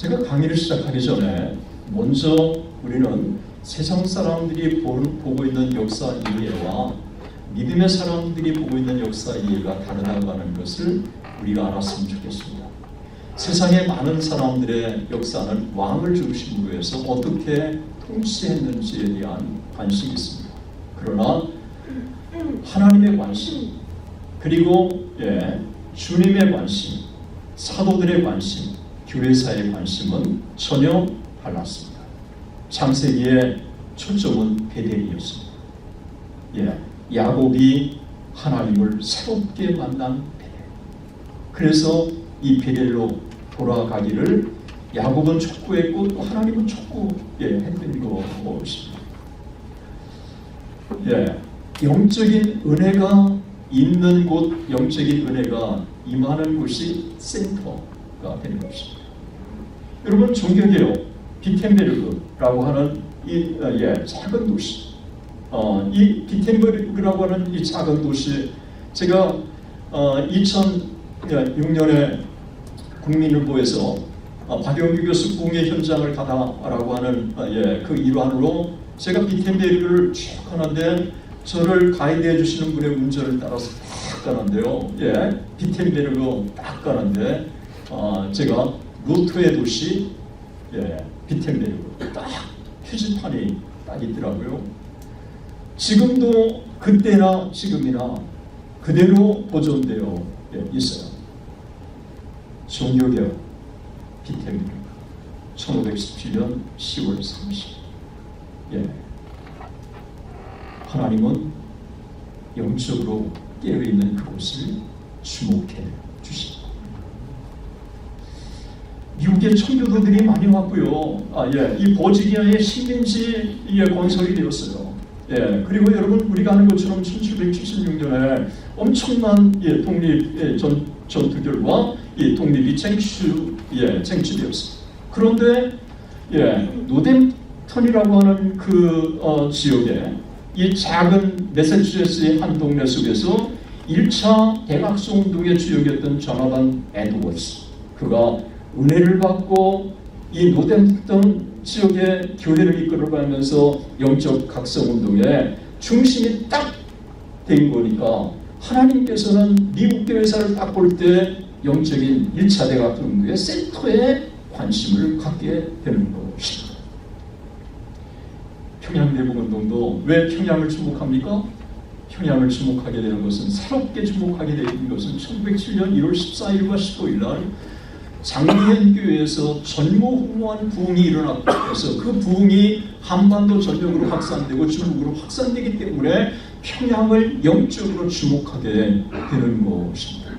제가 강의를 시작하기 전에 먼저 우리는 세상 사람들이 보, 보고 있는 역사 이해와 믿음의 사람들이 보고 있는 역사 이해가 다르다고 하는 것을 우리가 알았으면 좋겠습니다. 세상의 많은 사람들의 역사는 왕을 중심으로 해서 어떻게 통치했는지에 대한 관심이 있습니다. 그러나 하나님의 관심 그리고 예, 주님의 관심, 사도들의 관심, 교회사의 관심은 전혀 달랐습니다. 창세기의 초점은 베델이었습니다. 예, 야곱이 하나님을 새롭게 만난 베델. 그래서 이 베델로 돌아가기를 야곱은 촉구했고 또 하나님은 촉구했던 것입니다. 예, 영적인 은혜가 있는 곳, 영적인 은혜가 임하는 곳이 센터가 되는 것입니다. 여러분 종교개혁 비텐베르그라고 하는 이 어, 예, 작은 도시, 어, 이 비텐베르그라고 하는 이 작은 도시, 제가 어, 2006년에 국민일보에서 어, 박영규 교수 공예 현장을 가다라고 하는 어, 예, 그 일환으로 제가 비텐베르그를 쭉 가는데 저를 가이드해 주시는 분의 운전을 따라서 딱 가는데요. 예, 비텐베르그 딱 가는데 어, 제가 루트의 도시 예, 비텐베르그 딱 표지판이 딱 있더라고요. 지금도 그때나 지금이나 그대로 보존되어 예, 있어요. 종교개혁 비텐베르그 1517년 10월 30일 예. 하나님은 영적으로 깨어있는 그곳을 주목해 주십니다. 미국의 청교도들이 많이 왔고요. 아, 예, 이 버지니아의 식민지에 건설이 되었어요. 예, 그리고 여러분 우리가 아는 것처럼 1776년에 엄청난 예, 독립 예, 전, 전투결과 이 독립이 쟁취, 예, 쟁취되었습니다. 그런데 예, 노뎀턴이라고 하는 그 어, 지역에 이 작은 메사추세츠의 한 동네 속에서 1차 대각소 운동의 주역이었던 조나단 에드워즈 그가 은혜를 받고 이 노뎀턴 지역의 교회를 이끌어가면서 영적 각성 운동의 중심이 딱 된 거니까 하나님께서는 미국 교회사를 딱 볼 때 영적인 1차 대각소 운동의 센터에 관심을 갖게 되는 것입니다. 평양 대북운동도 왜 평양을 주목합니까? 평양을 주목하게 되는 것은 새롭게 주목하게 되는 것은 1907년 1월 14일과 15일 날 장미현 교회에서 전무후무한 부흥이 일어났고 해서 그 부흥이 한반도 전역으로 확산되고 중국으로 확산되기 때문에 평양을 영적으로 주목하게 되는 것입니다.